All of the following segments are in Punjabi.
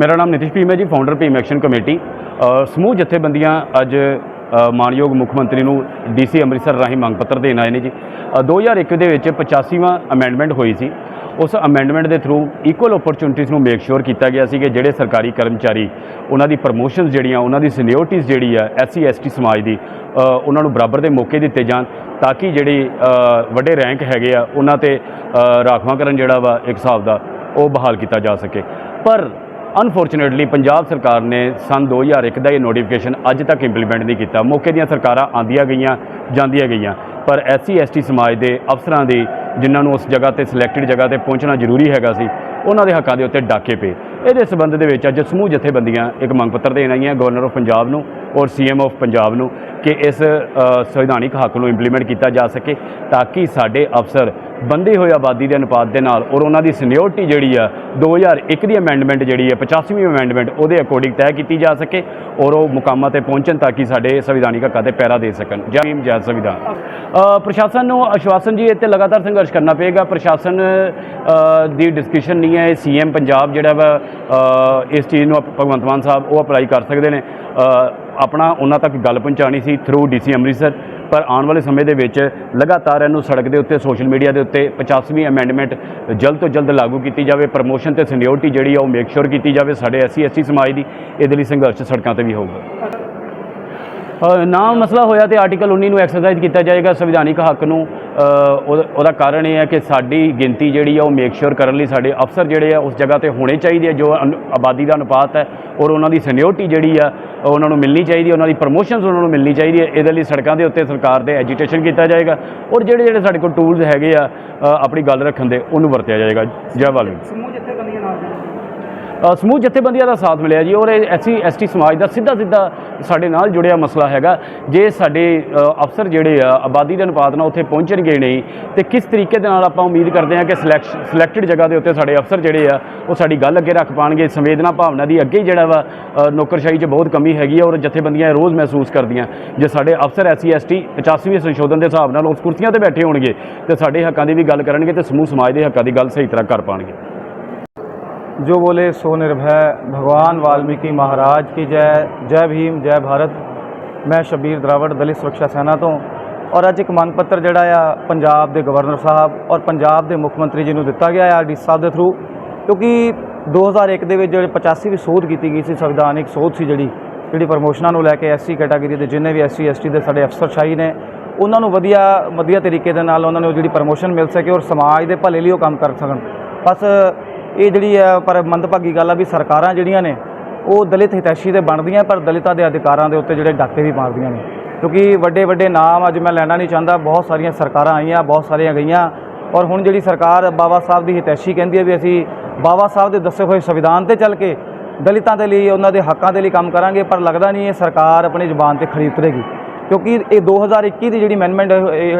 ਮੇਰਾ ਨਾਮ ਨਿਤਿਸ਼ ਭੀਮ ਹੈ ਜੀ ਫਾਊਂਡਰ ਭੀਮ ਐਕਸ਼ਨ ਕਮੇਟੀ ਸਮੂਹ ਜਥੇਬੰਦੀਆਂ ਅੱਜ ਮਾਨਯੋਗ ਮੁੱਖ ਮੰਤਰੀ ਨੂੰ ਡੀਸੀ ਅੰਮ੍ਰਿਤਸਰ ਰਾਹੀਂ ਮੰਗ ਪੱਤਰ ਦੇਣ ਆਏ ਨੇ ਜੀ। ਅ, 2001 ਦੇ ਵਿੱਚ 85ਵਾਂ ਅਮੈਂਡਮੈਂਟ ਹੋਈ ਸੀ। ਉਸ ਅਮੈਂਡਮੈਂਟ ਦੇ ਥਰੂ ਇਕੁਅਲ ਓਪਰਚੁਨਿਟੀਜ਼ ਨੂੰ ਮੇਕ ਸ਼ੋਰ ਕੀਤਾ ਗਿਆ ਸੀ ਕਿ ਜਿਹੜੇ ਸਰਕਾਰੀ ਕਰਮਚਾਰੀ ਉਹਨਾਂ ਦੀ ਪ੍ਰਮੋਸ਼ਨਸ ਜਿਹੜੀਆਂ ਉਹਨਾਂ ਦੀ ਸੀਨੀਅਰਟੀਜ਼ ਜਿਹੜੀ ਆ ਐਸਸੀ ਐਸਟੀ ਸਮਾਜ ਦੀ ਉਹਨਾਂ ਨੂੰ ਬਰਾਬਰ ਦੇ ਮੌਕੇ ਦਿੱਤੇ ਜਾਣ ਤਾਂ ਕਿ ਜਿਹੜੀ ਵੱਡੇ ਰੈਂਕ ਹੈਗੇ ਆ ਉਹਨਾਂ ਤੇ ਰਾਖਵਾਂਕਰਨ ਜਿਹੜਾ ਵਾ ਇੱਕ ਹਿਸਾਬ ਦਾ ਉਹ ਬਹਾਲ ਕੀਤਾ ਜਾ ਸਕੇ। ਪਰ ਅਨਫੋਰਚੂਨੇਟਲੀ ਪੰਜਾਬ ਸਰਕਾਰ ਨੇ ਸਨ 2001 ਦਾ ਇਹ ਨੋਟੀਫਿਕੇਸ਼ਨ ਅੱਜ ਤੱਕ ਇੰਪਲੀਮੈਂਟ ਨਹੀਂ ਕੀਤਾ। ਮੌਕੇ ਦੀਆਂ ਸਰਕਾਰਾਂ ਆਂਦੀਆਂ ਗਈਆਂ, ਜਾਂਦੀਆਂ ਗਈਆਂ। ਪਰ ਐਸਸੀ, ਐਸਟੀ ਸਮਾਜ ਦੇ ਅਫਸਰਾਂ ਦੀ ਜਿਨ੍ਹਾਂ ਨੂੰ ਉਸ ਜਗ੍ਹਾ ਤੇ ਸਿਲੈਕਟਡ ਜਗ੍ਹਾ ਤੇ ਪਹੁੰਚਣਾ ਜ਼ਰੂਰੀ ਹੈਗਾ ਸੀ, ਉਹਨਾਂ ਦੇ ਹੱਕਾਂ ਦੇ ਉੱਤੇ ਡਾਕੇ ਪਏ। ਇਹਦੇ ਸਬੰਧ ਦੇ ਵਿੱਚ ਅੱਜ ਸਮੂਹ ਜਥੇਬੰਦੀਆਂ ਇੱਕ ਮੰਗ ਪੱਤਰ ਦੇਣ ਆਈਆਂ। ਗਵਰਨਰ ਆਫ ਪੰਜਾਬ ਨੂੰ ਔਰ ਸੀਐਮ ਆਫ ਪੰਜਾਬ ਨੂੰ ਕਿ ਇਸ ਸੰਵਿਧਾਨਿਕ ਹੱਕ ਨੂੰ ਇੰਪਲੀਮੈਂਟ ਕੀਤਾ ਜਾ ਸਕੇ ਤਾਂ ਕਿ ਸਾਡੇ ਅਫਸਰ ਬੰਦੀ ਹੋਈ ਆਬਾਦੀ ਦੇ ਅਨੁਪਾਤ ਦੇ ਨਾਲ ਔਰ ਉਹਨਾਂ ਦੀ ਸੀਨੀਅਰਟੀ ਜਿਹੜੀ ਆ 2001 ਦੀ ਅਮੈਂਡਮੈਂਟ ਜਿਹੜੀ ਹੈ 85ਵੀਂ ਅਮੈਂਡਮੈਂਟ ਉਹਦੇ ਅਕੋਰਡਿੰਗ ਤੈਅ ਕੀਤੀ ਜਾ ਸਕੇ ਔਰ ਉਹ ਮੁਕਾਮਾਂ ਤੇ ਪਹੁੰਚਣ ਤਾਂ ਕਿ ਸਾਡੇ ਸੰਵਿਧਾਨਿਕ ਹੱਕਾਂ ਤੇ ਪਹਿਰਾ ਦੇ ਸਕਣ। ਜੈ ਭੀਮ, ਜੈ ਸੰਵਿਧਾਨ। ਪ੍ਰਸ਼ਾਸਨ ਨੂੰ ਆਸ਼ਵਾਸਨ ਜੀ, ਇੱਥੇ ਲਗਾਤਾਰ ਸੰਘਰਸ਼ ਕਰਨਾ ਪਏਗਾ। ਪ੍ਰਸ਼ਾਸਨ ਦੀ ਡਿਸਕਸ਼ਨ ਨਹੀਂ ਹੈ। ਸੀਐਮ ਪੰਜਾਬ ਜਿਹੜਾ ਵਾ ਇਸ ਚੀਜ਼ ਨੂੰ ਆਪ- ਭਗਵੰਤ ਮਾਨ ਸਾਹਿਬ ਉਹ ਅਪਲਾਈ ਕਰ ਸਕਦੇ ਨੇ। ਆਪਣਾ ਉਹਨਾਂ ਤੱਕ ਗੱਲ ਪਹੁੰਚਾਣੀ ਸੀ ਥਰੂ ਡੀਸੀ ਅੰਮ੍ਰਿਤਸਰ, ਪਰ ਆਉਣ ਵਾਲੇ ਸਮੇਂ ਦੇ ਵਿੱਚ ਲਗਾਤਾਰ ਇਹਨੂੰ ਸੜਕ ਦੇ ਉੱਤੇ ਸੋਸ਼ਲ ਮੀਡੀਆ ਦੇ ਉੱਤੇ 85ਵੀਂ ਅਮੈਂਡਮੈਂਟ ਜਲਦ ਤੋਂ ਜਲਦ ਲਾਗੂ ਕੀਤੀ ਜਾਵੇ ਪ੍ਰਮੋਸ਼ਨ ਤੇ ਸੀਨੀਅਰਟੀ ਜਿਹੜੀ ਆ ਉਹ ਮੇਕ ਸ਼ੋਰ ਕੀਤੀ ਜਾਵੇ, ਸਾਡੇ ਐਸਸੀ, ਐਸਟੀ ਸਮਾਜ ਦੀ, ਇਹਦੇ ਲਈ ਸੰਘਰਸ਼ ਸੜਕਾਂ ਤੇ ਵੀ ਹੋਊਗਾ। ਨਾ ਮਸਲਾ ਹੋਇਆ ਤੇ ਆਰਟੀਕਲ 19 ਨੂੰ ਐਕਸਰਸਾਈਜ਼ ਕੀਤਾ ਜਾਏਗਾ, ਸੰਵਿਧਾਨਿਕ ਹੱਕ ਨੂੰ ਉਹਦਾ ਉਹਦਾ ਕਾਰਨ ਇਹ ਹੈ ਕਿ ਸਾਡੀ ਗਿਣਤੀ ਜਿਹੜੀ ਆ ਉਹ ਮੇਕ ਸ਼ੋਰ ਕਰਨ ਲਈ ਸਾਡੇ ਅਫਸਰ ਜਿਹੜੇ ਆ ਉਸ ਜਗ੍ਹਾ ਤੇ ਹੋਣੇ ਚਾਹੀਦੇ ਆ, ਜੋ ਅਨ- ਆਬਾਦੀ ਦਾ ਅਨੁਪਾਤ ਹੈ ਔਰ ਉਹਨਾਂ ਦੀ ਸੀਨੀਅਰਟੀ ਜਿਹੜੀ ਆ ਉਹਨਾਂ ਨੂੰ ਮਿਲਣੀ ਚਾਹੀਦੀ ਉਹਨਾਂ ਦੀ ਪ੍ਰਮੋਸ਼ਨਸ ਉਹਨਾਂ ਨੂੰ ਮਿਲਣੀ ਚਾਹੀਦੀ ਹੈ। ਇਹਦੇ ਲਈ ਸੜਕਾਂ ਦੇ ਉੱਤੇ ਸਰਕਾਰ ਦੇ ਐਜੀਟੇਸ਼ਨ ਕੀਤਾ ਜਾਏਗਾ ਔਰ ਜਿਹੜੇ ਜਿਹੜੇ ਸਾਡੇ ਕੋਲ ਟੂਲਸ ਹੈਗੇ ਆ ਆਪਣੀ ਗੱਲ ਰੱਖਣ ਦੇ ਉਹਨੂੰ ਵਰਤਿਆ ਜਾਏਗਾ। ਜੈ ਵਾਲਮੀਕੀ ਸਮੂਹ ਜਥੇਬੰਦੀਆਂ ਨਾਲ ਅ, ਸਮੂਹ ਜਥੇਬੰਦੀਆਂ ਦਾ ਸਾਥ ਮਿਲਿਆ ਜੀ, ਔਰ ਇਹ ਐਸਸੀ, ਐਸਟੀ ਸਮਾਜ ਦਾ ਸਿੱਧਾ ਸਿੱਧਾ ਸਾਡੇ ਨਾਲ ਜੁੜਿਆ ਮਸਲਾ ਹੈਗਾ। ਜੇ ਸਾਡੇ ਅਫਸਰ ਜਿਹੜੇ ਆ ਆਬਾਦੀ ਦੇ ਅਨੁਪਾਤ ਨਾਲ ਉੱਥੇ ਪਹੁੰਚਣਗੇ ਨਹੀਂ, ਤੇ ਕਿਸ ਤਰੀਕੇ ਦੇ ਨਾਲ ਆਪਾਂ ਉਮੀਦ ਕਰਦੇ ਹਾਂ ਕਿ ਸਿਲੈਕਟਡ ਜਗ੍ਹਾ ਦੇ ਉੱਤੇ ਸਾਡੇ ਅਫਸਰ ਜਿਹੜੇ ਆ, ਉਹ ਸਾਡੀ ਗੱਲ ਅੱਗੇ ਰੱਖ ਪਾਣਗੇ, ਸੰਵੇਦਨਾ ਭਾਵਨਾ ਦੀ ਅੱਗੇ ਹੀ ਜਿਹੜਾ ਵਾ ਨੌਕਰਸ਼ਾਹੀ 'ਚ ਬਹੁਤ ਕਮੀ ਹੈਗੀ ਆ, ਔਰ ਜਥੇਬੰਦੀਆਂ ਰੋਜ਼ ਮਹਿਸੂਸ ਕਰਦੀਆਂ। ਜੇ ਸਾਡੇ ਅਫਸਰ, ਐਸਸੀ, ਐਸਟੀ 85ਵੀਂ ਸੰਸ਼ੋਧਨ ਦੇ ਹਿਸਾਬ ਨਾਲ ਉਸ ਕੁਰਸੀਆਂ ਤੇ ਬੈਠੇ ਹੋਣਗੇ, ਤੇ ਸਾਡੇ ਹੱਕਾਂ ਦੀ ਵੀ ਗੱਲ ਕਰਨਗੇ ਤੇ ਸਮੂਹ ਸਮਾਜ ਦੇ ਹੱਕਾਂ ਦੀ ਗੱਲ ਸਹੀ ਤਰ੍ਹਾਂ ਕਰ ਪਾਣਗੇ। जो बोले सो निर्भय भगवान वाल्मीकि महाराज की जय जय भीम जय ਭਾਰਤ ਮੈਂ ਸ਼ਬੀਰ ਦਰਾਵੜ ਦਲਿਤ ਸੁਰੱਖਿਆ ਸੈਨਾ ਤੋਂ ਔਰ ਅੱਜ ਇੱਕ ਮੰਗ ਪੱਤਰ ਜਿਹੜਾ ਆ ਪੰਜਾਬ ਦੇ ਗਵਰਨਰ ਸਾਹਿਬ ਔਰ ਪੰਜਾਬ ਦੇ ਮੁੱਖ ਮੰਤਰੀ ਜੀ ਨੂੰ ਦਿੱਤਾ ਗਿਆ ਆ ਡੀ ਸਾਹਿਬ ਦੇ ਥਰੂ ਕਿਉਂਕਿ 2001 ਦੇ ਵਿੱਚ ਜਿਹੜੇ 85ਵੀਂ ਸੋਧ ਕੀਤੀ ਗਈ ਸੀ ਸੰਵਿਧਾਨਿਕ ਸੋਧ ਸੀ ਜਿਹੜੀ ਜਿਹੜੀ ਪ੍ਰਮੋਸ਼ਨਾਂ ਨੂੰ ਲੈ ਕੇ ਐਸਸੀ ਕੈਟਾਗਰੀ ਦੇ ਜਿੰਨੇ ਵੀ ਐਸਸੀ ਐਸਟੀ ਦੇ ਸਾਡੇ ਅਫਸਰਸ਼ਾਹੀ ਨੇ ਉਹਨਾਂ ਨੂੰ ਵਧੀਆ ਵਧੀਆ ਤਰੀਕੇ ਦੇ ਨਾਲ ਉਹਨਾਂ ਨੂੰ ਜਿਹੜੀ ਪ੍ਰਮੋਸ਼ਨ ਮਿਲ ਸਕੇ ਔਰ ਸਮਾਜ ਦੇ ਭਲੇ ਲਈ ਉਹ ਕੰਮ ਕਰ ਸਕਣ ਬਸ ਇਹ ਜਿਹੜੀ ਹੈ ਪਰ ਮੰਦਭਾਗੀ ਗੱਲ ਆ ਵੀ ਸਰਕਾਰਾਂ ਜਿਹੜੀਆਂ ਨੇ, ਉਹ ਦਲਿਤ ਹਿਤੈਸ਼ੀ ਤੇ ਬਣਦੀਆਂ, ਪਰ ਦਲਿਤਾਂ ਦੇ ਅਧਿਕਾਰਾਂ ਦੇ ਉੱਤੇ ਜਿਹੜੇ ਡਾਕੇ ਵੀ ਮਾਰਦੀਆਂ ਨੇ। ਕਿਉਂਕਿ ਵੱਡੇ ਵੱਡੇ ਨਾਮ ਅੱਜ ਮੈਂ ਲੈਣਾ ਨਹੀਂ ਚਾਹੁੰਦਾ, ਬਹੁਤ ਸਾਰੀਆਂ ਸਰਕਾਰਾਂ ਆਈਆਂ, ਬਹੁਤ ਸਾਰੀਆਂ ਗਈਆਂ, ਔਰ ਹੁਣ ਜਿਹੜੀ ਸਰਕਾਰ ਬਾਬਾ ਸਾਹਿਬ ਦੀ ਹਿਤੈਸ਼ੀ ਕਹਿੰਦੀ ਹੈ ਵੀ ਅਸੀਂ ਬਾਬਾ ਸਾਹਿਬ ਦੇ ਦੱਸੇ ਹੋਏ ਸੰਵਿਧਾਨ ਤੇ ਚੱਲ ਕੇ ਦਲਿਤਾਂ ਦੇ ਲਈ, ਉਹਨਾਂ ਦੇ ਹੱਕਾਂ ਦੇ ਲਈ ਕੰਮ ਕਰਾਂਗੇ, ਪਰ ਲੱਗਦਾ ਨਹੀਂ ਇਹ ਸਰਕਾਰ ਆਪਣੀ ਜ਼ੁਬਾਨ ਤੇ ਖੜੀ ਉਤਰੇਗੀ। ਕਿਉਂਕਿ ਇਹ 2021 ਦੀ ਜਿਹੜੀ ਅਮੈਂਡਮੈਂਟ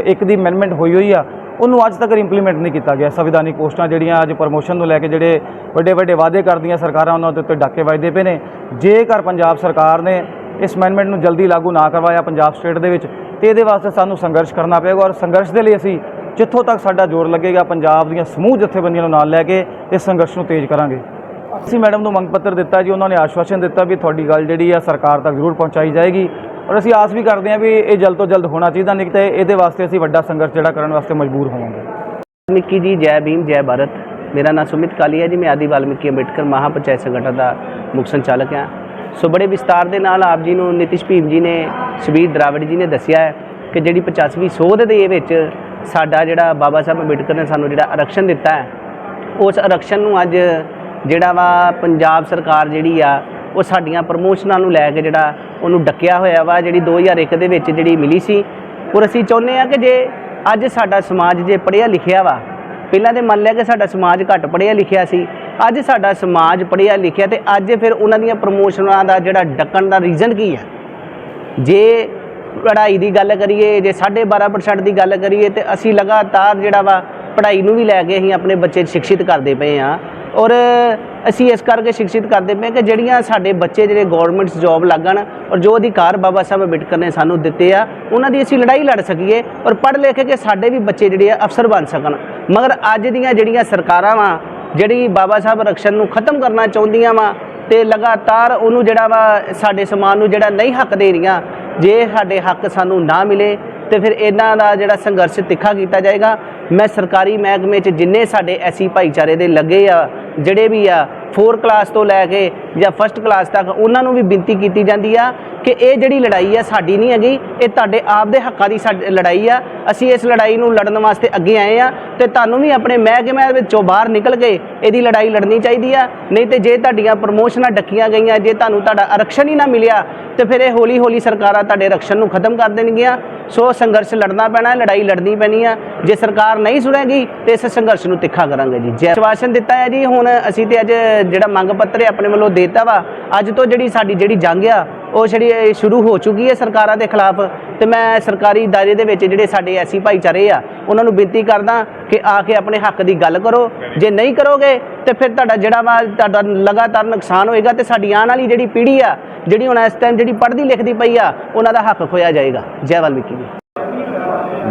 ਇੱਕ ਦੀ ਅਮੈਂਡਮੈਂਟ ਹੋਈ ਹੋਈ ਆ ਉਹਨੂੰ ਅੱਜ ਤੱਕ ਇੰਪਲੀਮੈਂਟ ਨਹੀਂ ਕੀਤਾ ਗਿਆ। ਸੰਵਿਧਾਨਿਕ ਪੋਸਟਾਂ ਜਿਹੜੀਆਂ ਅੱਜ ਪ੍ਰਮੋਸ਼ਨ ਨੂੰ ਲੈ ਕੇ ਜਿਹੜੇ ਵੱਡੇ ਵੱਡੇ ਵਾਅਦੇ ਕਰਦੀਆਂ ਸਰਕਾਰਾਂ ਉਹਨਾਂ ਦੇ ਉੱਤੇ ਡਾਕੇ ਵੱਜਦੇ ਪਏ ਨੇ। ਜੇਕਰ ਪੰਜਾਬ ਸਰਕਾਰ ਨੇ ਇਸ ਅਮੈਂਡਮੈਂਟ ਨੂੰ ਜਲਦੀ ਲਾਗੂ ਨਾ ਕਰਵਾਇਆ ਪੰਜਾਬ ਸਟੇਟ ਦੇ ਵਿੱਚ, ਤੇ ਇਹਦੇ ਵਾਸਤੇ ਸਾਨੂੰ ਸੰਘਰਸ਼ ਕਰਨਾ ਪਏਗਾ ਔਰ ਸੰਘਰਸ਼ ਦੇ ਲਈ ਅਸੀਂ ਜਿੱਥੋਂ ਤੱਕ ਸਾਡਾ ਜ਼ੋਰ ਲੱਗੇਗਾ ਪੰਜਾਬ ਦੀਆਂ ਸਮੂਹ ਜਥੇਬੰਦੀਆਂ ਨੂੰ ਨਾਲ ਲੈ ਕੇ ਇਸ ਸੰਘਰਸ਼ ਨੂੰ ਤੇਜ਼ ਕਰਾਂਗੇ। ਅਸੀਂ ਮੈਡਮ ਨੂੰ ਮੰਗ ਪੱਤਰ ਦਿੱਤਾ ਜੀ, ਉਹਨਾਂ ਨੇ ਆਸ਼ਵਾਸਨ ਦਿੱਤਾ ਵੀ ਤੁਹਾਡੀ ਗੱਲ ਜਿਹੜੀ ਆ ਸਰਕਾਰ ਤੱਕ ਜ਼ਰੂਰ ਪਹੁੰਚਾਈ ਜਾਏਗੀ। ਔਰ ਅਸੀਂ ਆਸ ਵੀ ਕਰਦੇ ਹਾਂ ਵੀ ਇਹ ਜਲਦ ਤੋਂ ਜਲਦ ਹੋਣਾ ਚਾਹੀਦਾ, ਨਹੀਂ ਤਾਂ ਇਹਦੇ ਵਾਸਤੇ ਅਸੀਂ ਵੱਡਾ ਸੰਘਰਸ਼ ਜਿਹੜਾ ਕਰਨ ਵਾਸਤੇ ਮਜਬੂਰ ਹੋਵਾਂਗੇ। ਵਾਲਮੀਕੀ ਜੀ, ਜੈ ਭੀਮ, ਜੈ ਭਾਰਤ। ਮੇਰਾ ਨਾਮ ਸੁਮਿਤ ਕਾਲੀ ਹੈ ਜੀ, ਮੈਂ ਆਦੀ ਵਾਲਮੀਕੀ ਅੰਬੇਡਕਰ ਮਹਾਪੰਚਾਇਤ ਸੰਗਠਨ ਦਾ ਮੁੱਖ ਸੰਚਾਲਕ ਹਾਂ। ਸੋ ਬੜੇ ਵਿਸਤਾਰ ਦੇ ਨਾਲ ਆਪ ਜੀ ਨੂੰ ਨਿਤਿਸ਼ ਭੀਮ ਜੀ ਨੇ, ਸੁਬੀਰ ਦਰਾਵੜ ਜੀ ਨੇ ਦੱਸਿਆ ਹੈ ਕਿ ਜਿਹੜੀ 85ਵੀਂ ਸੋਧ ਦੇ ਵਿੱਚ ਸਾਡਾ ਜਿਹੜਾ ਬਾਬਾ ਸਾਹਿਬ ਅੰਬੇਡਕਰ ਨੇ ਸਾਨੂੰ ਜਿਹੜਾ ਆਰਕਸ਼ਣ ਦਿੱਤਾ ਹੈ, ਉਸ ਆਰਕਸ਼ਣ ਨੂੰ ਅੱਜ ਜਿਹੜਾ ਵਾ ਪੰਜਾਬ ਸਰਕਾਰ ਜਿਹੜੀ ਆ ਉਹ ਸਾਡੀਆਂ ਪ੍ਰਮੋਸ਼ਨਾਂ ਨੂੰ ਲੈ ਕੇ ਜਿਹੜਾ ਉਹਨੂੰ ਡੱਕਿਆ ਹੋਇਆ ਵਾ, ਜਿਹੜੀ 2001 ਦੇ ਵਿੱਚ ਜਿਹੜੀ ਮਿਲੀ ਸੀ। ਔਰ ਅਸੀਂ ਚਾਹੁੰਦੇ ਆ ਕਿ ਜੇ ਅੱਜ ਸਾਡਾ ਸਮਾਜ ਜੇ ਪੜ੍ਹਿਆ ਲਿਖਿਆ ਵਾ, ਪਹਿਲਾਂ ਤੇ ਮੰਨ ਲਿਆ ਕਿ ਸਾਡਾ ਸਮਾਜ ਘੱਟ ਪੜ੍ਹਿਆ ਲਿਖਿਆ ਸੀ, ਅੱਜ ਸਾਡਾ ਸਮਾਜ ਪੜ੍ਹਿਆ ਲਿਖਿਆ ਤੇ ਅੱਜ ਫਿਰ ਉਹਨਾਂ ਦੀਆਂ ਪ੍ਰਮੋਸ਼ਨਾਂ ਦਾ ਜਿਹੜਾ ਡੱਕਣ ਦਾ ਰੀਜ਼ਨ ਕੀ ਹੈ ਜੇ ਪੜ੍ਹਾਈ ਦੀ ਗੱਲ ਕਰੀਏ, ਜੇ 12.5% ਦੀ ਗੱਲ ਕਰੀਏ ਤੇ ਅਸੀਂ ਲਗਾਤਾਰ ਜਿਹੜਾ ਵਾ ਪੜ੍ਹਾਈ ਨੂੰ ਵੀ ਲੈ ਕੇ ਅਸੀਂ ਆਪਣੇ ਬੱਚੇ ਸਿੱਖਿਤ ਕਰਦੇ ਪਏ ਆ ਔਰ ਅਸੀਂ ਇਸ ਕਰਕੇ ਸਿੱਖਿਤ ਕਰਦੇ ਪਏ ਕਿ ਜਿਹੜੀਆਂ ਸਾਡੇ ਬੱਚੇ, ਜਿਹੜੇ ਗਵਰਨਮੈਂਟਸ ਜੌਬ ਲੱਗਣ ਔਰ ਜੋ ਅਧਿਕਾਰ ਬਾਬਾ ਸਾਹਿਬ ਅੰਬੇਡਕਰ ਨੇ ਸਾਨੂੰ ਦਿੱਤੇ ਆ, ਉਹਨਾਂ ਦੀ ਅਸੀਂ ਲੜਾਈ ਲੜ ਸਕੀਏ ਔਰ ਪੜ੍ਹ ਲਿਖ ਕੇ ਸਾਡੇ ਵੀ ਬੱਚੇ ਜਿਹੜੇ ਆ ਅਫਸਰ ਬਣ ਸਕਣ। ਮਗਰ ਅੱਜ ਦੀਆਂ ਜਿਹੜੀਆਂ ਸਰਕਾਰਾਂ ਵਾ, ਜਿਹੜੀ ਬਾਬਾ ਸਾਹਿਬ ਰਕਸ਼ਨ ਨੂੰ ਖਤਮ ਕਰਨਾ ਚਾਹੁੰਦੀਆਂ ਵਾ ਤੇ ਲਗਾਤਾਰ ਉਹਨੂੰ ਜਿਹੜਾ ਵਾ ਸਾਡੇ ਸਮਾਨ ਨੂੰ ਜਿਹੜਾ ਨਹੀਂ ਹੱਕ ਦੇ ਰਹੀਆਂ, ਜੇ ਸਾਡੇ ਹੱਕ ਸਾਨੂੰ ਨਾ ਮਿਲੇ ਤੇ ਫਿਰ ਇਹਨਾਂ ਦਾ ਜਿਹੜਾ ਸੰਘਰਸ਼ ਤਿੱਖਾ ਕੀਤਾ ਜਾਏਗਾ। ਮੈਂ ਸਰਕਾਰੀ ਮਹਿਕਮੇ 'ਚ ਜਿੰਨੇ ਸਾਡੇ ਐਸੀ ਭਾਈਚਾਰੇ ਦੇ ਲੱਗੇ ਆ, ਜਿਹੜੇ ਵੀ ਆ 4 ਕਲਾਸ ਤੋਂ ਲੈ ਕੇ ਜਾਂ ਫਸਟ ਕਲਾਸ ਤੱਕ ਉਹਨਾਂ ਨੂੰ ਵੀ ਬੇਨਤੀ ਕੀਤੀ ਜਾਂਦੀ ਆ ਕਿ ਇਹ ਜਿਹੜੀ ਲੜਾਈ ਆ ਸਾਡੀ ਨਹੀਂ ਹੈਗੀ, ਇਹ ਤੁਹਾਡੇ ਆਪ ਦੇ ਹੱਕਾਂ ਦੀ ਸਾਡੀ, ਲੜਾਈ ਆ। ਅਸੀਂ ਇਸ ਲੜਾਈ ਨੂੰ ਲੜਨ ਵਾਸਤੇ ਅੱਗੇ ਆਏ ਆ ਤੇ ਤੁਹਾਨੂੰ ਵੀ ਆਪਣੇ ਮਹਿਕਮੇ ਵਿੱਚੋਂ ਬਾਹਰ ਨਿਕਲ ਕੇ ਇਹਦੀ ਲੜਾਈ ਲੜਨੀ ਚਾਹੀਦੀ ਆ। ਨਹੀਂ ਤੇ ਜੇ ਤੁਹਾਡੀਆਂ ਪ੍ਰਮੋਸ਼ਨਾਂ ਡੱਕੀਆਂ ਗਈਆਂ, ਜੇ ਤੁਹਾਨੂੰ ਤੁਹਾਡਾ ਆਰਕਸ਼ਣ ਹੀ ਨਾ ਮਿਲਿਆ, ਤੇ ਫਿਰ ਇਹ ਹੌਲੀ ਹੌਲੀ ਸਰਕਾਰਾਂ ਤੁਹਾਡੇ ਆਰਕਸ਼ਣ ਨੂੰ ਖਤਮ ਕਰ ਦੇਣਗੀਆਂ। ਸੋ ਸੰਘਰਸ਼ ਲੜਨਾ ਪੈਣਾ, ਲੜਾਈ ਲੜਨੀ ਪੈਣੀ ਆ। ਜੇ ਸਰਕਾਰ ਨਹੀਂ ਸੁਣੇਗੀ, ਤੇ ਇਸ ਸੰਘਰਸ਼ ਨੂੰ ਤਿੱਖਾ ਕਰਾਂਗੇ ਜੀ। ਜੈ ਆਸ਼ਵਾਸਨ ਦਿੱਤਾ ਹੈ ਜੀ, ਹੁਣ ਅਸੀਂ ਤੇ ਅੱਜ ਜਿਹੜਾ ਮੰਗ ਪੱਤਰ ਆਪਣੇ ਵੱਲੋਂ ਦੇਤਾ ਵਾ। ਅੱਜ ਤੋਂ ਜਿਹੜੀ ਸਾਡੀ ਜਿਹੜੀ ਜੰਗ ਆ, ਉਹ ਜਿਹੜੀ ਸ਼ੁਰੂ ਹੋ ਚੁੱਕੀ ਹੈ ਸਰਕਾਰਾਂ ਦੇ ਖਿਲਾਫ। ਤੇ ਮੈਂ ਸਰਕਾਰੀ ਦਾਇਰੇ ਦੇ ਵਿੱਚ ਜਿਹੜੇ ਸਾਡੇ ਐਸੀ ਭਾਈਚਾਰੇ ਆ, ਉਹਨਾਂ ਨੂੰ ਬੇਨਤੀ ਕਰਦਾ ਕਿ ਆ ਕੇ ਆਪਣੇ ਹੱਕ ਦੀ ਗੱਲ ਕਰੋ। ਜੇ ਨਹੀਂ ਕਰੋਗੇ, ਤੇ ਫਿਰ ਤੁਹਾਡਾ ਜਿਹੜਾ ਵਾ, ਤੁਹਾਡਾ ਲਗਾਤਾਰ ਨੁਕਸਾਨ ਹੋਏਗਾ ਤੇ ਸਾਡੀ ਆਉਣ ਵਾਲੀ ਜਿਹੜੀ ਪੀੜ੍ਹੀ ਆ, ਜਿਹੜੀ ਹੁਣ ਇਸ ਟਾਈਮ ਜਿਹੜੀ ਪੜ੍ਹਦੀ ਲਿਖਦੀ ਪਈ ਆ, ਉਹਨਾਂ ਦਾ ਹੱਕ ਖੋਇਆ ਜਾਏਗਾ। ਜੈ ਵਾਲਮੀਕੀ ਜੀ।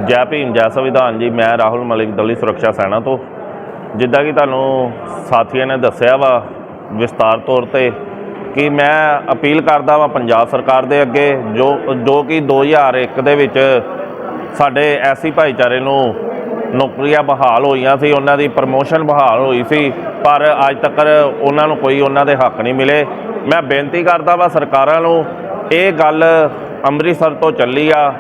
ਜੈ ਭੀਮ, ਜੈ ਸੰਵਿਧਾਨ ਜੀ, ਮੈਂ ਰਾਹੁਲ ਮਲਿਕ, ਦਲੀ ਸੁਰੱਖਿਆ ਸੈਨਾ ਤੋਂ। ਜਿੱਦਾਂ ਕਿ ਤੁਹਾਨੂੰ ਸਾਥੀਆਂ ਨੇ ਦੱਸਿਆ ਵਾ ਵਿਸਤਾਰ ਤੌਰ ਤੇ ਕਿ ਮੈਂ ਅਪੀਲ ਕਰਦਾ ਵਾਂ ਪੰਜਾਬ ਸਰਕਾਰ ਦੇ ਅੱਗੇ, ਜੋ ਜੋ ਕਿ 2001 ਦੇ ਵਿੱਚ ਸਾਡੇ ਐਸੀ ਭਾਈਚਾਰੇ ਨੂੰ ਨੌਕਰੀਆਂ ਬਹਾਲ ਹੋਈਆਂ ਸੀ, ਉਹਨਾਂ ਦੀ ਪ੍ਰਮੋਸ਼ਨ ਬਹਾਲ ਹੋਈ ਸੀ, ਪਰ ਅੱਜ ਤੱਕ ਉਹਨਾਂ ਨੂੰ ਕੋਈ ਉਹਨਾਂ ਦੇ ਹੱਕ ਨਹੀਂ ਮਿਲੇ। ਮੈਂ ਬੇਨਤੀ ਕਰਦਾ ਵਾਂ ਸਰਕਾਰਾਂ ਨੂੰ, ਇਹ ਗੱਲ ਅੰਮ੍ਰਿਤਸਰ ਤੋਂ ਚੱਲੀ ਆ,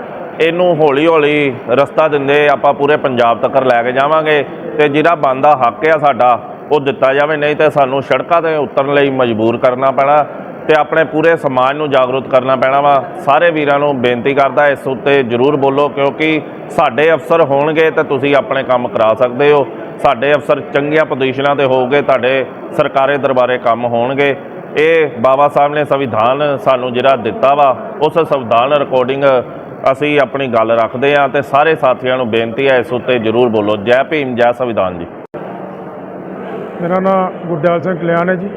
ਇਹਨੂੰ ਹੌਲੀ ਹੌਲੀ ਰਸਤਾ ਦਿੰਦੇ ਆਪਾਂ ਪੂਰੇ ਪੰਜਾਬ ਤੱਕ ਲੈ ਕੇ ਜਾਵਾਂਗੇ, ਤੇ ਜਿਹੜਾ ਬੰਦਾ ਹੱਕ ਆ ਸਾਡਾ ਉਹ ਦਿੱਤਾ ਜਾਵੇ, ਨਹੀਂ ਤੇ ਸਾਨੂੰ ਸੜਕਾਂ ਤੇ ਉਤਰਨ ਲਈ ਮਜਬੂਰ ਕਰਨਾ ਪੈਣਾ ਤੇ ਆਪਣੇ ਪੂਰੇ ਸਮਾਜ ਨੂੰ ਜਾਗਰੂਕ ਕਰਨਾ ਪੈਣਾ ਵਾ। ਸਾਰੇ ਵੀਰਾਂ ਨੂੰ ਬੇਨਤੀ ਕਰਦਾ ਇਸ ਉੱਤੇ ਜ਼ਰੂਰ ਬੋਲੋ, ਕਿਉਂਕਿ ਸਾਡੇ ਅਫਸਰ ਹੋਣਗੇ ਤਾਂ ਤੁਸੀਂ ਆਪਣੇ ਕੰਮ ਕਰਾ ਸਕਦੇ ਹੋ। ਸਾਡੇ ਅਫਸਰ ਚੰਗੀਆਂ ਪੋਜੀਸ਼ਨਾਂ ਤੇ ਹੋਊਗੇ, ਤੁਹਾਡੇ ਸਰਕਾਰੀ ਦਰਬਾਰੇ ਕੰਮ ਹੋਣਗੇ। ਇਹ ਬਾਬਾ ਸਾਹਿਬ ਨੇ ਸੰਵਿਧਾਨ ਸਾਨੂੰ ਜਿਹੜਾ ਦਿੱਤਾ ਵਾ, ਉਸ ਸੰਵਿਧਾਨ ਰਿਕਾਰਡਿੰਗ ਅਸੀਂ ਆਪਣੀ ਗੱਲ ਰੱਖਦੇ ਹਾਂ ਤੇ ਸਾਰੇ ਸਾਥੀਆਂ ਨੂੰ ਬੇਨਤੀ ਹੈ ਇਸ ਉੱਤੇ ਜ਼ਰੂਰ ਬੋਲੋ। ਜੈ ਭੀਮ, ਜੈ ਸੰਵਿਧਾਨ ਜੀ। ਮੇਰਾ ਨਾਮ ਗੁਰਦਿਆਲ ਸਿੰਘ ਕਲਿਆਣ ਹੈ ਜੀ।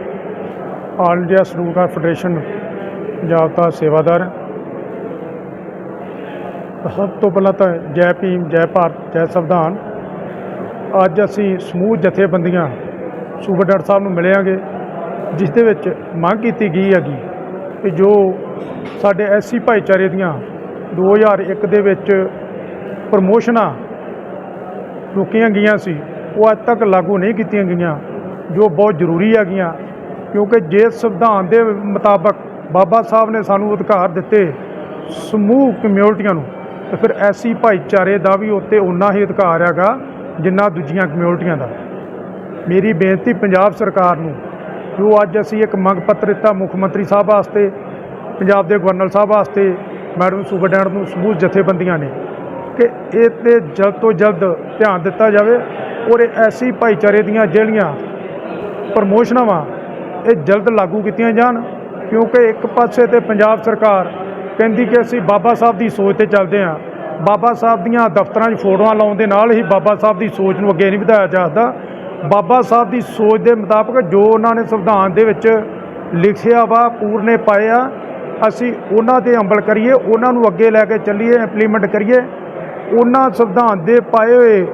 ਆਲ ਇੰਡੀਆ ਸਰੂਕਾ ਫੈਡਰੇਸ਼ਨ ਪੰਜਾਬ ਦਾ ਸੇਵਾਦਾਰ ਹਾਂ। ਸਭ ਤੋਂ ਪਹਿਲਾਂ ਤਾਂ ਜੈ ਭੀਮ, ਜੈ ਭਾਰਤ, ਜੈ ਸੰਵਿਧਾਨ। ਅੱਜ ਅਸੀਂ ਸਮੂਹ ਜਥੇਬੰਦੀਆਂ ਸੂਬਾ ਡਾਕਟਰ ਸਾਹਿਬ ਨੂੰ ਮਿਲਿਆਂਗੇ, ਜਿਸ ਦੇ ਵਿੱਚ ਮੰਗ ਕੀਤੀ ਗਈ ਹੈਗੀ ਕਿ ਜੋ ਸਾਡੇ ਐਸਸੀ ਭਾਈਚਾਰੇ ਦੀਆਂ 2001 ਦੇ ਵਿੱਚ ਪ੍ਰਮੋਸ਼ਨਾਂ ਰੁਕੀਆਂ ਗਈਆਂ ਸੀ, ਉਹ ਅੱਜ ਤੱਕ ਲਾਗੂ ਨਹੀਂ ਕੀਤੀਆਂ ਗਈਆਂ। ਜੋ ਬਹੁਤ ਜ਼ਰੂਰੀ ਹੈਗੀਆਂ, ਕਿਉਂਕਿ ਜੇ ਸੰਵਿਧਾਨ ਦੇ ਮੁਤਾਬਕ ਬਾਬਾ ਸਾਹਿਬ ਨੇ ਸਾਨੂੰ ਅਧਿਕਾਰ ਦਿੱਤੇ ਸਮੂਹ ਕਮਿਊਨਿਟੀਆਂ ਨੂੰ, ਤੇ ਫਿਰ ਐਸੀ ਭਾਈਚਾਰੇ ਦਾ ਵੀ ਉੱਤੇ ਉਨਾ ਹੀ ਅਧਿਕਾਰ ਹੈਗਾ ਜਿੰਨਾ ਦੂਜੀਆਂ ਕਮਿਊਨਿਟੀਆਂ ਦਾ। ਮੇਰੀ ਬੇਨਤੀ ਪੰਜਾਬ ਸਰਕਾਰ ਨੂੰ, ਜੋ ਅੱਜ ਅਸੀਂ ਇੱਕ ਮੰਗ ਪੱਤਰ ਦਿੱਤਾ ਮੁੱਖ ਮੰਤਰੀ ਸਾਹਿਬ ਵਾਸਤੇ, ਪੰਜਾਬ ਦੇ ਗਵਰਨਰ ਸਾਹਿਬ ਵਾਸਤੇ, ਮੈਡਮ ਸੁਬਡੈਂਟ ਨੂੰ ਸਮੂਹ ਜਥੇਬੰਦੀਆਂ ਨੇ, ਕਿ ਇਹ ਤੇ ਜਲਦ ਤੋਂ ਜਲਦ ਧਿਆਨ ਦਿੱਤਾ ਜਾਵੇ ਔਰ ਇਹ ਐਸੀ ਭਾਈਚਾਰੇ ਦੀਆਂ ਜਿਹੜੀਆਂ ਪ੍ਰਮੋਸ਼ਨਾਂ ਵਾ, ਇਹ ਜਲਦ ਲਾਗੂ ਕੀਤੀਆਂ ਜਾਣ, ਕਿਉਂਕਿ ਇੱਕ ਪਾਸੇ ਤੇ ਪੰਜਾਬ ਸਰਕਾਰ ਕਹਿੰਦੀ ਕਿ ਅਸੀਂ ਬਾਬਾ ਸਾਹਿਬ ਦੀ ਸੋਚ ਤੇ ਚੱਲਦੇ ਹਾਂ ਬਾਬਾ ਸਾਹਿਬ ਦੀਆਂ ਦਫ਼ਤਰਾਂ 'ਚ ਫੋਟੋਆਂ ਲਾਉਣ ਦੇ ਨਾਲ ਹੀ ਬਾਬਾ ਸਾਹਿਬ ਦੀ ਸੋਚ ਨੂੰ ਅੱਗੇ ਨਹੀਂ ਵਧਾਇਆ ਜਾ ਸਕਦਾ। ਬਾਬਾ ਸਾਹਿਬ ਦੀ ਸੋਚ ਦੇ ਮੁਤਾਬਕ ਜੋ ਉਹਨਾਂ ਨੇ ਸੰਵਿਧਾਨ ਦੇ ਵਿੱਚ ਲਿਖਿਆ ਵਾ, ਪੂਰਨੇ ਪਾਏ ਆ, ਅਸੀਂ ਉਹਨਾਂ ਤੇ ਅਮਲ ਕਰੀਏ, ਉਹਨਾਂ ਨੂੰ ਅੱਗੇ ਲੈ ਕੇ ਚੱਲੀਏ ਇੰਪਲੀਮੈਂਟ ਕਰੀਏ। ਉਹਨਾਂ ਸੰਵਿਧਾਨ ਦੇ ਪਾਏ ਹੋਏ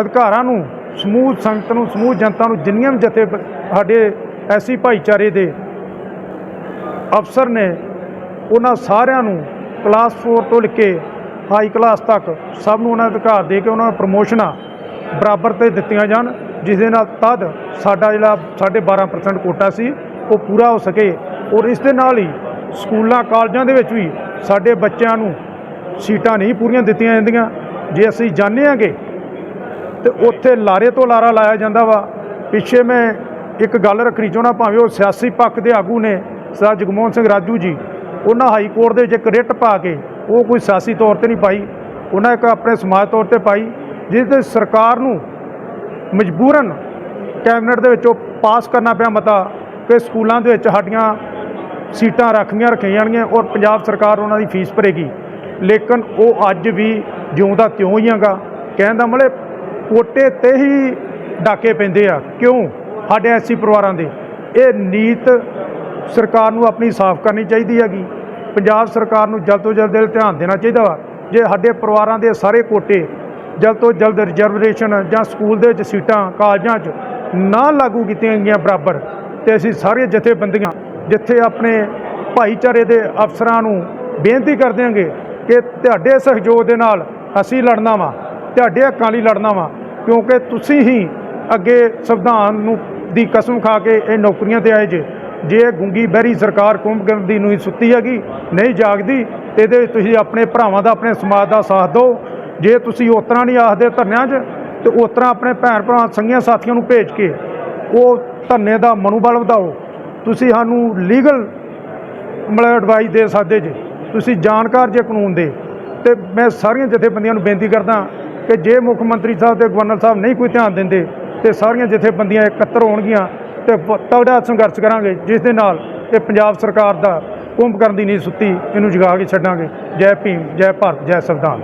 ਅਧਿਕਾਰਾਂ ਨੂੰ ਸਮੂਹ ਸੰਗਤ ਨੂੰ, ਸਮੂਹ ਜਨਤਾ ਨੂੰ, ਜਿੰਨੀਆਂ ਵੀ ਜਥੇ ਸਾਡੇ ਐਸੀ ਭਾਈਚਾਰੇ ਦੇ ਅਫਸਰ ਨੇ, ਉਹਨਾਂ ਸਾਰਿਆਂ ਨੂੰ ਕਲਾਸ 4 ਤੋਂ ਲੈ ਕੇ ਹਾਈ ਕਲਾਸ ਤੱਕ ਸਭ ਨੂੰ ਉਹਨਾਂ ਅਧਿਕਾਰ ਦੇ ਕੇ ਉਹਨਾਂ ਨੂੰ ਪ੍ਰਮੋਸ਼ਨਾਂ ਬਰਾਬਰ ਤੇ ਦਿੱਤੀਆਂ ਜਾਣ ਜਿਸ ਦੇ ਨਾਲ ਤਦ ਸਾਡਾ ਜਿਹੜਾ ਸਾਢੇ 12% ਕੋਟਾ ਸੀ, ਉਹ ਪੂਰਾ ਹੋ ਸਕੇ ਔਰ ਇਸ ਦੇ ਨਾਲ ਹੀ ਸਕੂਲਾਂ, ਕਾਲਜਾਂ ਦੇ ਵਿੱਚ ਵੀ ਸਾਡੇ ਬੱਚਿਆਂ ਨੂੰ ਸੀਟਾਂ ਨਹੀਂ ਪੂਰੀਆਂ ਦਿੱਤੀਆਂ ਜਾਂਦੀਆਂ। ਜੇ ਅਸੀਂ ਜਾਣਦੇ ਹਾਂਗੇ ਤੇ ਉੱਥੇ ਲਾਰੇ ਤੋਂ ਲਾਰਾ ਲਾਇਆ ਜਾਂਦਾ ਵਾ। ਪਿੱਛੇ ਮੈਂ ਇੱਕ ਗੱਲ ਰੱਖਣੀ ਚਾਹੁੰਦਾ, ਭਾਵੇਂ ਉਹ ਸਿਆਸੀ ਪੱਖ ਦੇ ਆਗੂ ਨੇ ਸਰ ਜਗਮੋਹਨ ਸਿੰਘ ਰਾਜੂ ਜੀ। ਉਹਨਾਂ ਹਾਈ ਕੋਰਟ ਦੇ ਵਿੱਚ ਇੱਕ ਰਿਟ ਪਾ ਕੇ ਉਹ ਕੋਈ ਸਿਆਸੀ ਤੌਰ ਤੇ ਨਹੀਂ ਪਾਈ। ਉਹਨਾਂ ਇੱਕ ਆਪਣੇ ਸਮਾਜ ਤੌਰ ਤੇ ਪਾਈ ਜਿਸ ਤੇ ਸਰਕਾਰ ਨੂੰ ਮਜਬੂਰਨ ਕੈਬਨਿਟ ਦੇ ਵਿੱਚੋਂ ਪਾਸ ਕਰਨਾ ਪਿਆ ਮਤਾ ਕਿ ਸਕੂਲਾਂ ਦੇ ਵਿੱਚ ਸਾਡੀਆਂ ਸੀਟਾਂ ਰੱਖੀਆਂ ਰੱਖੀਆਂ ਜਾਣਗੀਆਂ ਔਰ ਪੰਜਾਬ ਸਰਕਾਰ ਉਹਨਾਂ ਦੀ ਫੀਸ ਭਰੇਗੀ। ਲੇਕਿਨ ਉਹ ਅੱਜ ਵੀ ਜਿਉਂ ਦਾ ਤਿਉਂ ਹੀ ਹੈਗਾ। ਕਹਿਣ ਦਾ ਮਤਲਬ ਕੋਟੇ ਤੇ ਹੀ ਡਾਕੇ ਪੈਂਦੇ ਆ। ਕਿਉਂ? ਸਾਡੇ ਐਸੀ ਪਰਿਵਾਰਾਂ ਦੇ। ਇਹ ਨੀਤ ਸਰਕਾਰ ਨੂੰ ਆਪਣੀ ਸਾਫ਼ ਕਰਨੀ ਚਾਹੀਦੀ ਹੈਗੀ। ਪੰਜਾਬ ਸਰਕਾਰ ਨੂੰ ਜਲਦ ਤੋਂ ਜਲਦ ਧਿਆਨ ਦੇਣਾ ਚਾਹੀਦਾ ਵਾ। ਜੇ ਸਾਡੇ ਪਰਿਵਾਰਾਂ ਦੇ ਸਾਰੇ ਕੋਟੇ ਜਲਦ ਤੋਂ ਜਲਦ ਰਿਜ਼ਰਵੇਸ਼ਨ ਜਾਂ ਸਕੂਲ ਦੇ ਵਿੱਚ ਸੀਟਾਂ ਕਾਲਜਾਂ 'ਚ ਨਾ ਲਾਗੂ ਕੀਤੀਆਂ ਗਈਆਂ ਬਰਾਬਰ, ਤੇ ਅਸੀਂ ਸਾਰੇ ਜਥੇਬੰਦੀਆਂ ਜਿੱਥੇ ਆਪਣੇ ਭਾਈਚਾਰੇ ਦੇ ਅਫਸਰਾਂ ਨੂੰ ਬੇਨਤੀ ਕਰਦੇ ਹਾਂਗੇ ਕਿ ਤੁਹਾਡੇ ਸਹਿਯੋਗ ਦੇ ਨਾਲ ਅਸੀਂ ਲੜਨਾ ਵਾ। ਤੁਹਾਡੇ ਹੱਕਾਂ ਲਈ ਲੜਨਾ ਵਾ, ਕਿਉਂਕਿ ਤੁਸੀਂ ਹੀ ਅੱਗੇ ਸੰਵਿਧਾਨ ਨੂੰ ਦੀ ਕਸਮ ਖਾ ਕੇ ਇਹ ਨੌਕਰੀਆਂ ਤੇ ਆਏ ਜੇ। ਜੇ ਇਹ ਗੁੰਗੀ ਬਹਿਰੀ ਸਰਕਾਰ ਕੁੰਭਕਰਨ ਦੀ ਨੂੰ ਹੀ ਸੁੱਤੀ ਹੈਗੀ, ਨਹੀਂ ਜਾਗਦੀ, ਤੇ ਇਹਦੇ ਵਿੱਚ ਤੁਸੀਂ ਆਪਣੇ ਭਰਾਵਾਂ ਦਾ, ਆਪਣੇ ਸਮਾਜ ਦਾ ਸਾਥ ਦਿਓ। ਜੇ ਤੁਸੀਂ ਉਸ ਤਰ੍ਹਾਂ ਨਹੀਂ ਆਖਦੇ ਧਰਨਿਆਂ 'ਚ, ਤੇ ਉਸ ਤਰ੍ਹਾਂ ਆਪਣੇ ਭੈਣ ਭਰਾ ਸੰਗੀਆਂ ਸਾਥੀਆਂ ਨੂੰ ਭੇਜ ਕੇ ਉਹ ਧਰਨੇ ਦਾ ਮਨੋਬਲ ਵਧਾਓ। ਤੁਸੀਂ ਸਾਨੂੰ ਲੀਗਲ ਮਤਲਬ ਐਡਵਾਈਸ ਦੇ ਸਕਦੇ ਜੇ। ਤੁਸੀਂ ਜਾਣਕਾਰ ਜੇ ਕਾਨੂੰਨ ਦੇ। ਤੇ ਮੈਂ ਸਾਰੀਆਂ ਜਥੇਬੰਦੀਆਂ ਨੂੰ ਬੇਨਤੀ ਕਰਦਾ ਕਿ ਜੇ ਮੁੱਖ ਮੰਤਰੀ ਸਾਹਿਬ ਤੇ ਗਵਰਨਰ ਸਾਹਿਬ ਨਹੀਂ ਕੋਈ ਧਿਆਨ ਦਿੰਦੇ, ਤੇ ਸਾਰੀਆਂ ਜਥੇਬੰਦੀਆਂ ਇਕੱਤਰ ਹੋਣਗੀਆਂ ਤੇ ਬ- ਤਗੜਾ ਸੰਘਰਸ਼ ਕਰਾਂਗੇ, ਜਿਸ ਦੇ ਨਾਲ ਇਹ ਪੰਜਾਬ ਸਰਕਾਰ ਦਾ ਕੁੰਭ ਕਰਨ ਦੀ ਨਹੀਂ ਸੁੱਤੀ, ਇਹਨੂੰ ਜਗਾ ਕੇ ਛੱਡਾਂਗੇ। ਜੈ ਭੀਮ, ਜੈ ਭਾਰਤ, ਜੈ ਸੰਵਿਧਾਨ।